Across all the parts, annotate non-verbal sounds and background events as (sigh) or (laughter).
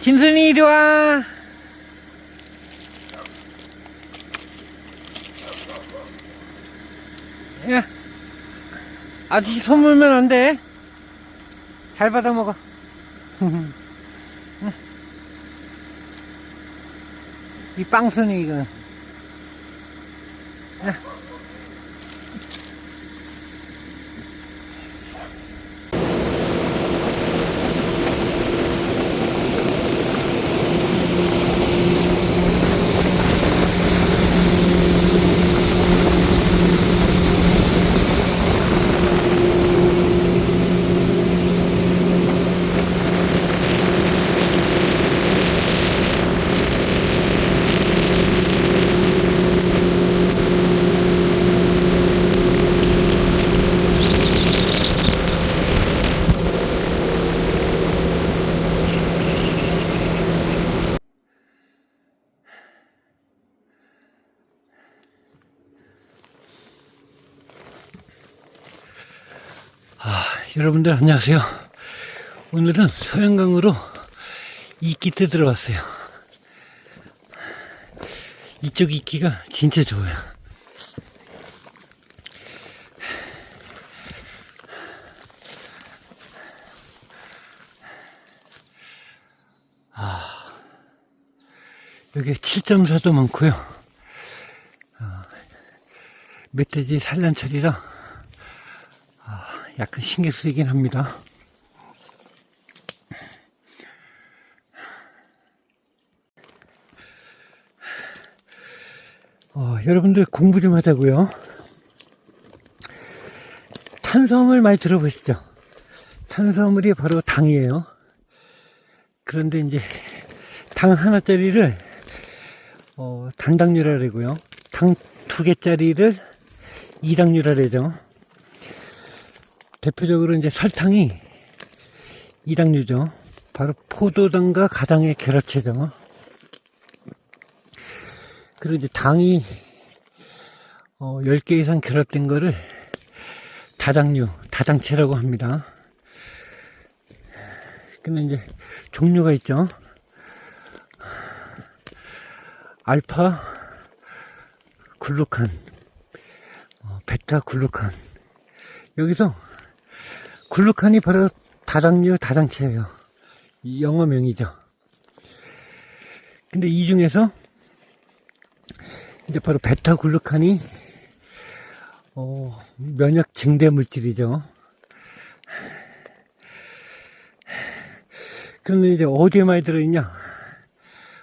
진순이 이리 와. 야, 아저씨 손 물면 안 돼. 잘 받아 먹어. (laughs) 이 빵순이 이거. 여러분들 안녕하세요. 오늘은 서양강으로 이끼 뜯으러 왔어요. 이쪽 이끼가 진짜 좋아요. 아, 여기 7.4도 많고요. 아, 멧돼지 산란철이라 약간 신경 쓰이긴 합니다. 어, 여러분들 공부 좀 하자고요. 탄수화물 많이 들어보시죠? 탄수화물이 바로 당이에요. 그런데 이제 당 하나짜리를 어, 단당류라 그러고요. 당 두 개짜리를 이당류라 그러죠. 대표적으로 이제 설탕이 이당류죠. 바로 포도당과 가당의 결합체죠. 그리고 이제 당이 어, 10개 이상 결합된 거를 다당류, 다당체라고 합니다. 근데 이제 종류가 있죠. 알파 글루칸, 어, 베타 글루칸. 여기서 글루칸이 바로 다당류 다당체예요. 이 영어명이죠. 근데 이 중에서 이제 바로 베타 글루칸이 어, 면역 증대 물질이죠. 그런데 이제 어디에 많이 들어있냐?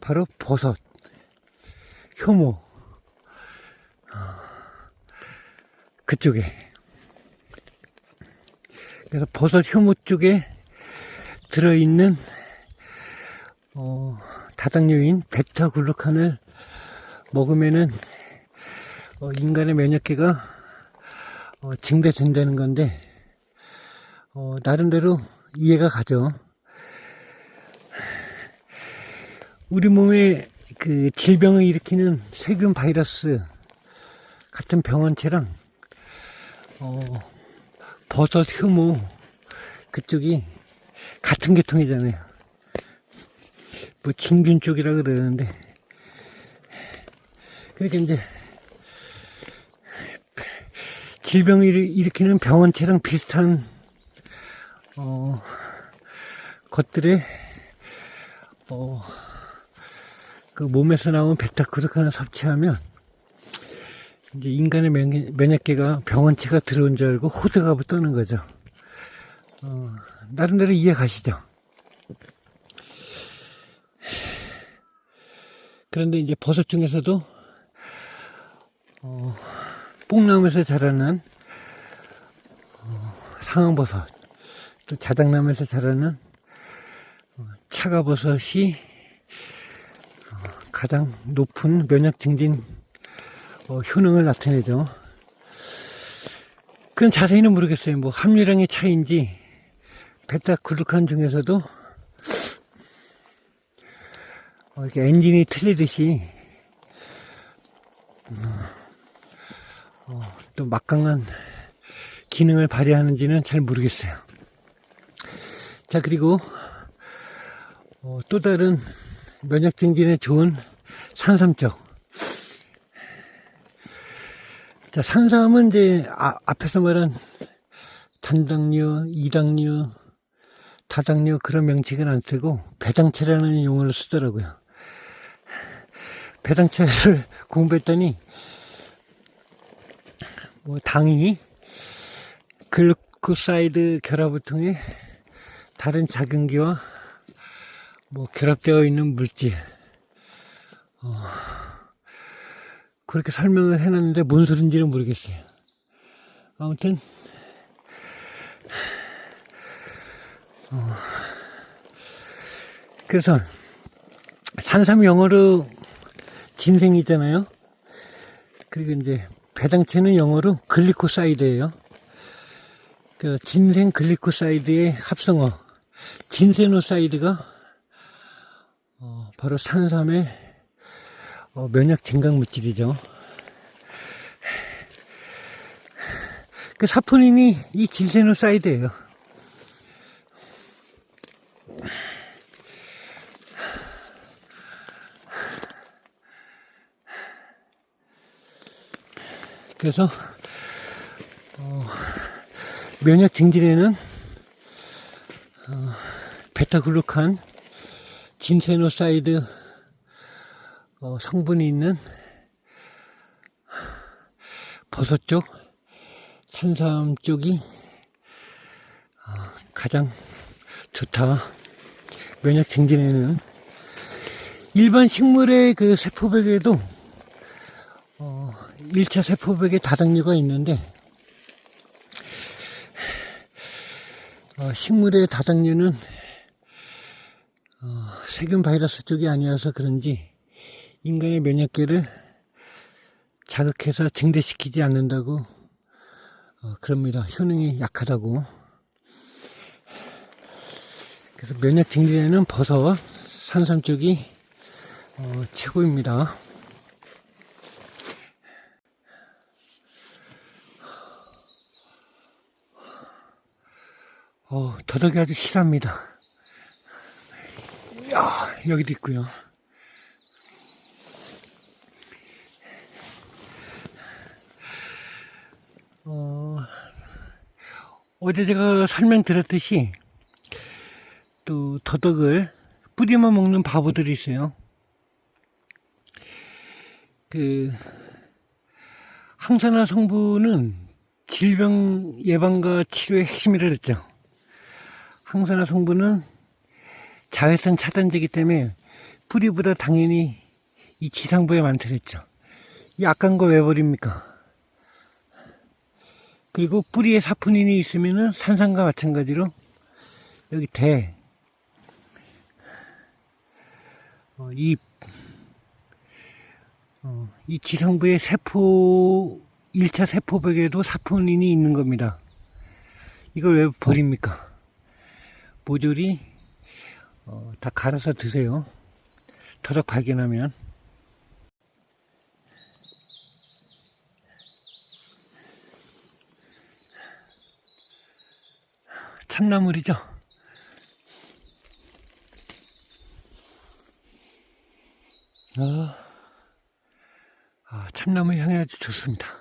바로 버섯, 효모, 어, 그쪽에 그래서 버섯 효모 쪽에 들어있는 어, 다당류인 베타글루칸을 먹으면은 어, 인간의 면역계가 어, 증대된다는 건데 어, 나름대로 이해가 가죠. 우리 몸에 그 질병을 일으키는 세균 바이러스 같은 병원체랑 어, 버섯, 효모 그쪽이 같은 계통이잖아요. 뭐 진균 쪽이라 그러는데 그러니까 이제 질병을 일으키는 병원체랑 비슷한 어, 것들의 어, 그 몸에서 나온 베타크루칸을 섭취하면 이제 인간의 면역, 계가 병원체가 들어온 줄 알고 호들갑을 떠는 거죠. 어, 나름대로 이해 가시죠? 그런데 이제 버섯 중에서도 어, 뽕나무에서 자라는 어, 상황버섯 또 자작나무에서 자라는 어, 차가버섯이 어, 가장 높은 면역 증진 어, 효능을 나타내죠. 그건 자세히는 모르겠어요. 뭐 함유량의 차이인지 베타 글루칸 중에서도 어, 이렇게 엔진이 틀리듯이 어, 또 막강한 기능을 발휘하는지는 잘 모르겠어요. 자 그리고 어, 또 다른 면역 증진에 좋은 산삼적. 자, 산삼은 이제 아- 앞에서 말한 단당류, 이당류, 다당류 그런 명칭은 안 쓰고 배당체라는 용어를 쓰더라고요. 배당체를 (laughs) 공부했더니 뭐 당이 글루코사이드 결합을 통해 다른 작용기와 뭐 결합되어 있는 물질 어, 그렇게 설명을 해놨는데 뭔 소린지는 모르겠어요. 아무튼 어, 그래서 산삼 영어로 진생이잖아요. 그리고 이제 배당체는 영어로 글리코사이드예요. 그 진생 글리코사이드의 합성어 진세노사이드가 어, 바로 산삼의 어, 면역 증강 물질이죠. 그 사포닌이 이 진세노사이드예요. 그래서 어, 면역 증진에는 어, 베타글루칸, 진세노사이드 어, 성분이 있는 버섯 쪽, 산삼 쪽이 어, 가장 좋다. 면역 증진에는 일반 식물의 그 세포벽에도 어, 1차 세포벽에 다당류가 있는데 어, 식물의 다당류는 어, 세균 바이러스 쪽이 아니어서 그런지 인간의 면역계를 자극해서 증대시키지 않는다고 어, 그럽니다. 효능이 약하다고. 그래서 면역 증진에는 버섯, 산삼 쪽이 어, 최고입니다. 어, 더덕이 아주 실합니다. 야, 여기도 있고요. 어제 제가 설명드렸듯이 또 더덕을 뿌리만 먹는 바보들이 있어요. 그 항산화 성분은 질병 예방과 치료의 핵심이라 그랬죠. 항산화 성분은 자외선 차단제이기 때문에 뿌리보다 당연히 이 지상부에 많더랬죠. 이 약한 거 왜 버립니까? 그리고 뿌리에 사포닌이 있으면은 산삼과 마찬가지로 여기 대, 어, 이, 어, 이 지상부의 세포, 1차 세포벽에도 사포닌이 있는 겁니다. 이걸 왜 버립니까? 모조리 어, 다 갈아서 드세요. 터덕 발견하면. 참나물이죠. 아, 아, 참나물 향이 아주 좋습니다.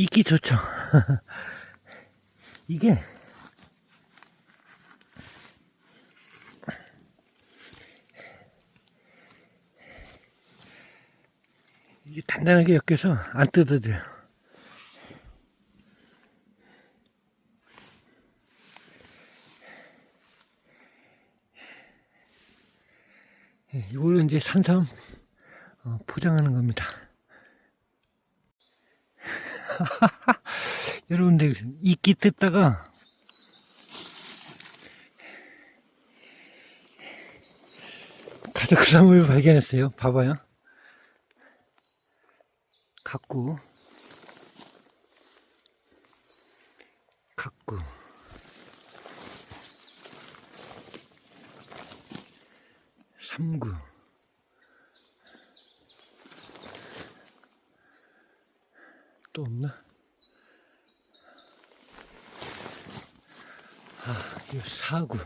익기 좋죠. (laughs) 이게 이게 단단하게 엮여서 안 뜯어져요. 예, 이걸로 이제 산삼 어, 포장하는 겁니다. (laughs) 여러분들 이끼 뜯다가 가득sam을 발견했어요. 봐봐요. 갖고 갖고 삼구 또 없나? 아, 이거 사구.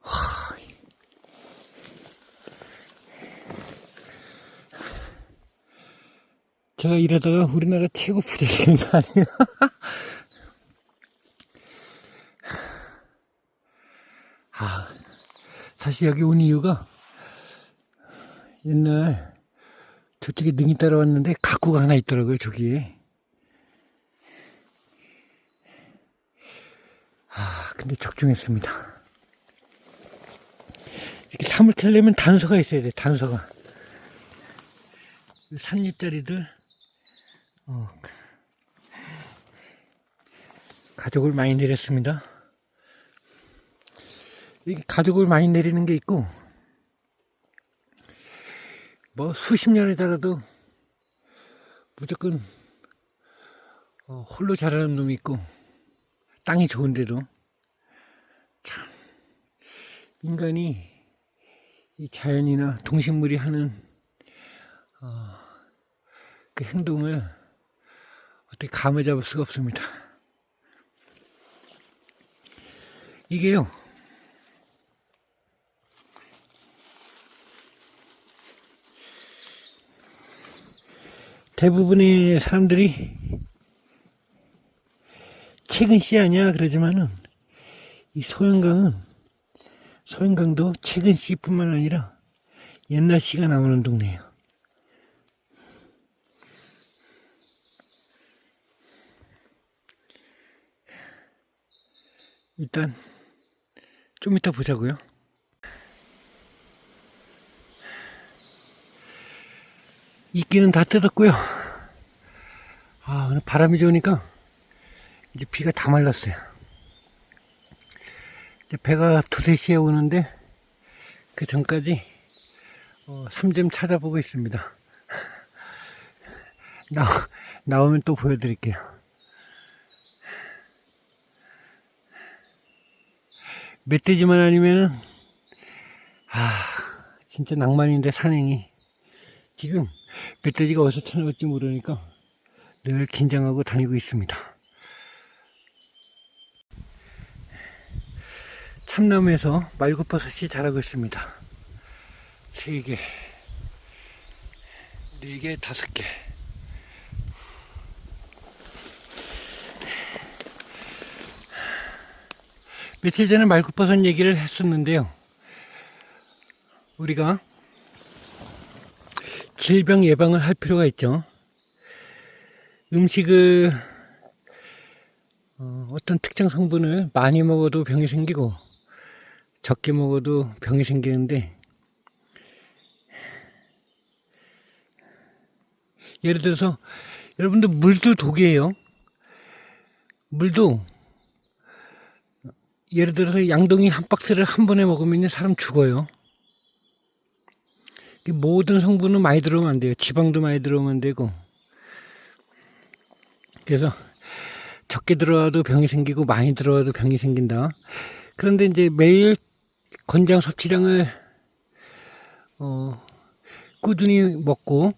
하, 제가 이러다가 우리나라 최고 부자 되는 거 아니에요? (laughs) 아, 사실 여기 온 이유가 옛날 저쪽에 능이 따라왔는데 가구가 하나 있더라고요, 저기에. 아, 근데 적중했습니다. 이렇게 삶을 캐려면 단서가 있어야 돼, 단서가. 이 산잎자리들, 어, 가족을 많이 내렸습니다. 이게 가족을 많이 내리는 게 있고, 뭐 수십 년에 자라도 무조건 어, 홀로 자라는 놈이 있고 땅이 좋은데도 참 인간이 이 자연이나 동식물이 하는 어, 그 행동을 어떻게 감을 잡을 수가 없습니다. 이게요. 대부분의 사람들이 최근 씨 아니야 그러지만은 이 소영강은 소영강도 최근 씨뿐만 아니라 옛날 씨가 나오는 동네예요. 일단 좀 이따 보자고요. 이끼는 다 뜯었고요. 아, 오늘 바람이 좋으니까 이제 비가 다 말랐어요. 이제 배가 두세 시에 오는데 그 전까지 어, 3점 찾아보고 있습니다. (laughs) 나, 나오면 또 보여드릴게요. 멧돼지만 아니면은 아 진짜 낭만인데 산행이 지금 멧돼지가 어디서 쳐나올지 모르니까 늘 긴장하고 다니고 있습니다. 참나무에서 말굽버섯이 자라고 있습니다. 세 개, 네 개, 다섯 개. 며칠 전에 말굽버섯 얘기를 했었는데요. 우리가 질병 예방을 할 필요가 있죠. 음식을 어, 떤 특정 성분을 많이 먹어도 병이 생기고 적게 먹어도 병이 생기는데 예를 들어서 여러분들 물도 독이에요. 물도 예를 들어서 양동이 한 박스를 한 번에 먹으면 사람 죽어요. 이 모든 성분은 많이 들어오면 안 돼요. 지방도 많이 들어오면 안 되고. 그래서 적게 들어와도 병이 생기고 많이 들어와도 병이 생긴다. 그런데 이제 매일 권장 섭취량을 어, 꾸준히 먹고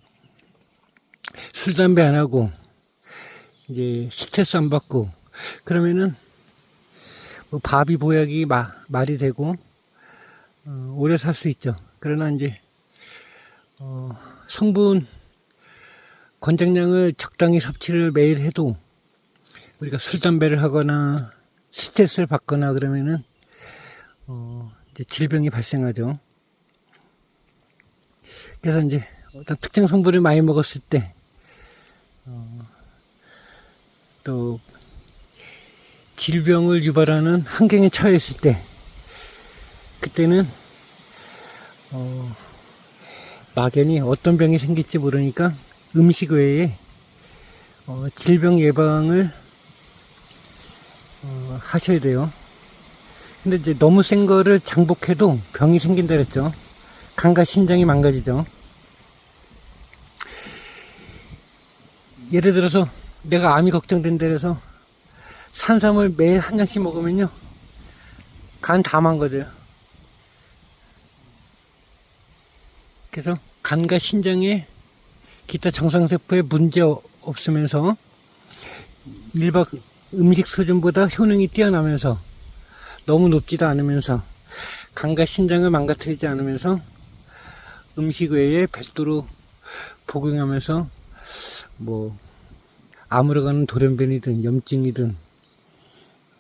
술 담배 안 하고 이제 스트레스 안 받고 그러면은 뭐 밥이 보약이 마, 말이 되고 어, 오래 살 수 있죠. 그러나 이제 어, 성분 권장량을 적당히 섭취를 매일 해도 우리가 술 담배를 하거나 스트레스를 받거나 그러면은 어, 이제 질병이 발생하죠. 그래서 이제 어떤 특정 성분을 많이 먹었을 때, 어, 또 질병을 유발하는 환경에 처해 있을 때, 그때는 어, 막연히 어떤 병이 생길지 모르니까 음식 외에 어, 질병 예방을 어, 하셔야 돼요. 근데 이제 너무 센 거를 장복해도 병이 생긴다 그랬죠. 간과 신장이 망가지죠. 예를 들어서 내가 암이 걱정된다 그래서 산삼을 매일 한 장씩 먹으면요. 간 다 망가져요. 그래서 간과 신장에 기타 정상세포에 문제 없으면서 일반 음식 수준보다 효능이 뛰어나면서 너무 높지도 않으면서 간과 신장을 망가뜨리지 않으면서 음식 외에 별도로 복용하면서 뭐 암으로 가는 돌연변이든 염증이든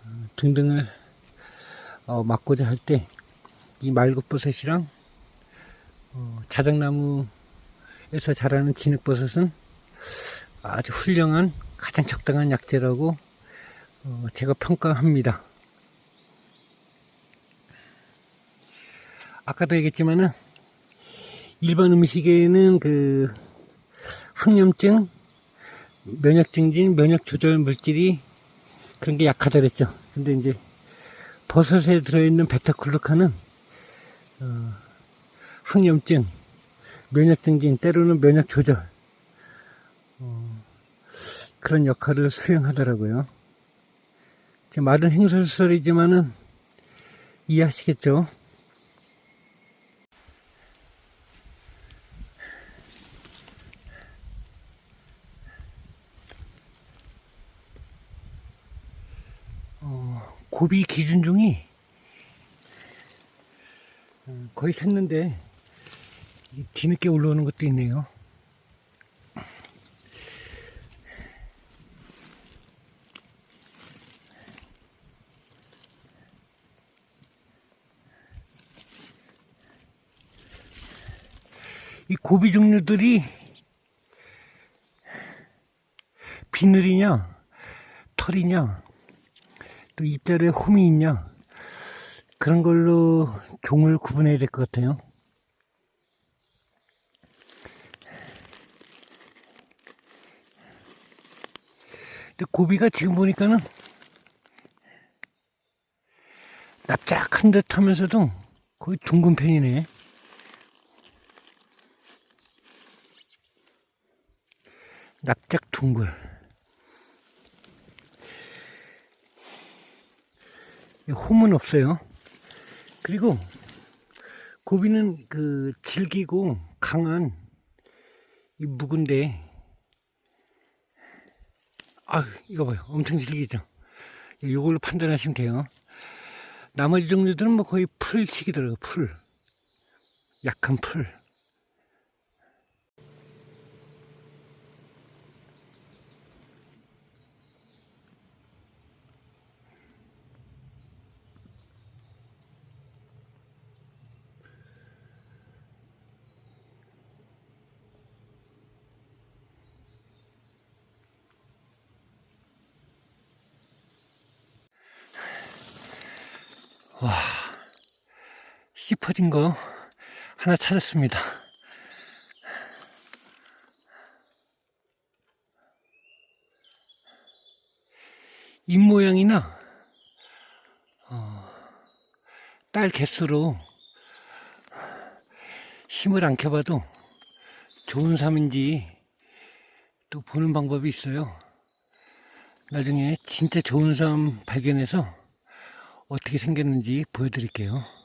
어, 등등을 어, 막고자 할 때 이 말굽버섯이랑 어, 자작나무에서 자라는 진흙버섯은 아주 훌륭한 가장 적당한 약재라고 어, 제가 평가합니다. 아까도 얘기했지만은 일반 음식에는 그 항염증, 면역 증진, 면역 조절 물질이 그런 게 약하다 그랬죠. 근데 이제 버섯에 들어있는 베타클로카는 어, 항염증, 면역 증진, 때로는 면역 조절 어, 그런 역할을 수행하더라고요. 제 말은 행설설이지만은 이해하시겠죠? 어, 고비 기준종이 음, 거의 샜는데 이 뒤늦게 올라오는 것도 있네요. 이 고비 종류들이 비늘이냐 털이냐 또 입자리에 홈이 있냐 그런 걸로 종을 구분해야 될 것 같아요. 고비가 지금 보니까는 납작한 듯 하면서도 거의 둥근 편이네. 납작 둥글. 홈은 없어요. 그리고 고비는 그 질기고 강한 이 묵은데 아 이거 봐요. 엄청 질기죠? 이걸로 판단하시면 돼요. 나머지 종류들은 뭐 거의 풀식이더라고요 풀. 약한 풀 씹어진 거 하나 찾았습니다. 입 모양이나 어, 딸 개수로 심을 안 켜봐도 좋은 삶인지 또 보는 방법이 있어요. 나중에 진짜 좋은 삶 발견해서 어떻게 생겼는지 보여드릴게요.